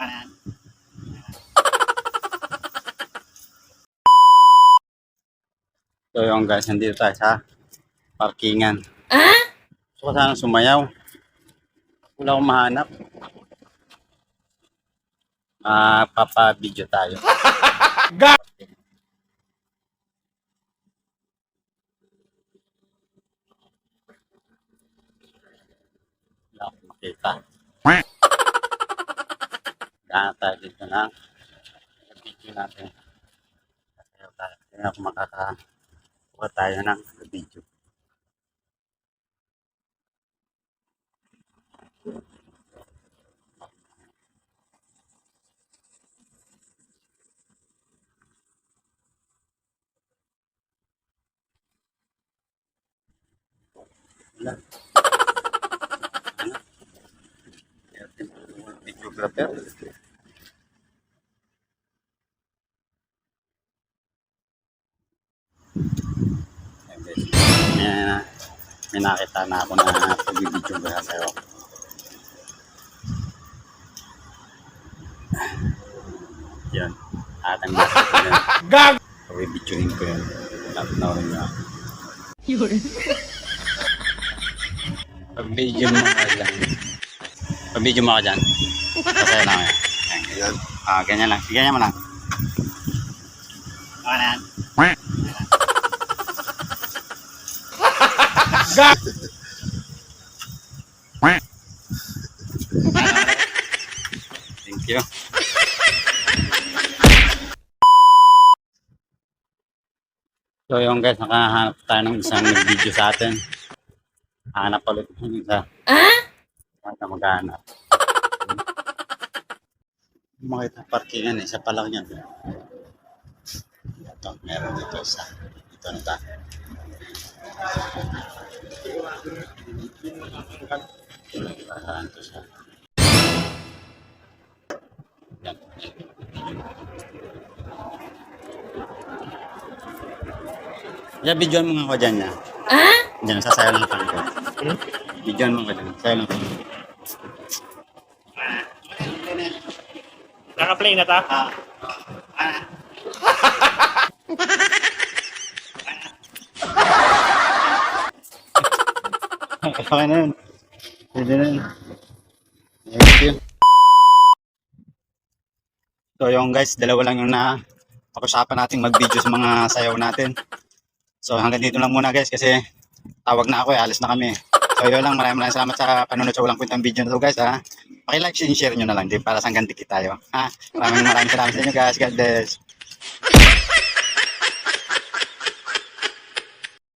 Baka na. So yung guys, nandito tayo sa parkingan. Ah? Gusto ko sana sumayaw. Wala akong mahanap. Ah, papa-video tayo. Wala akong makita. Gana tayo dito na. Video natin. Sasayaw tayo. Tingnan ako makaka kuha tayo ng video. Wala. Videographer. Ayan. May, nakita na ako na pagbibidyo ba sa'yo. Yan. At ang basta ko yan. Gag! Pagbibidyoin ko yan. Napanorin niyo ako. Pag-video mo ka dyan. Pag-video mo ka dyan. Masaya lang yan. Ganyan. Ah, ganyan lang. Ganyan mo lang. Baka na. Gag! Thank you. So yung guys, nakahanap tayo ng isang video sa atin. Hanap ulit ng isa. Ah? Maghanap. Makita parkingan eh, isa pa lang yan. Ito, meron dito isa. Ito na ta. Saan to siya? Yan. Yeah, videoan mo nga ako dyan niya. Ah? Diyan, sasayaw lang kami ko. Videoan mo nga dyan. Sayaw lang kami. Naka-play na ta? Okay na yun. Pwede na yun. Thank you. So yung guys, dalawa lang yung na pag-usapan natin mag-video sa mga sayaw natin. So hanggang dito lang muna guys kasi tawag na ako eh, alis na kami. So yun lang, maraming maraming salamat sa panonood sa walang kwentang video na to guys ha. Pakilike, share nyo na lang din para sa hanggang dikit tayo. Ha? Maraming maraming salamat sa inyo guys. God bless.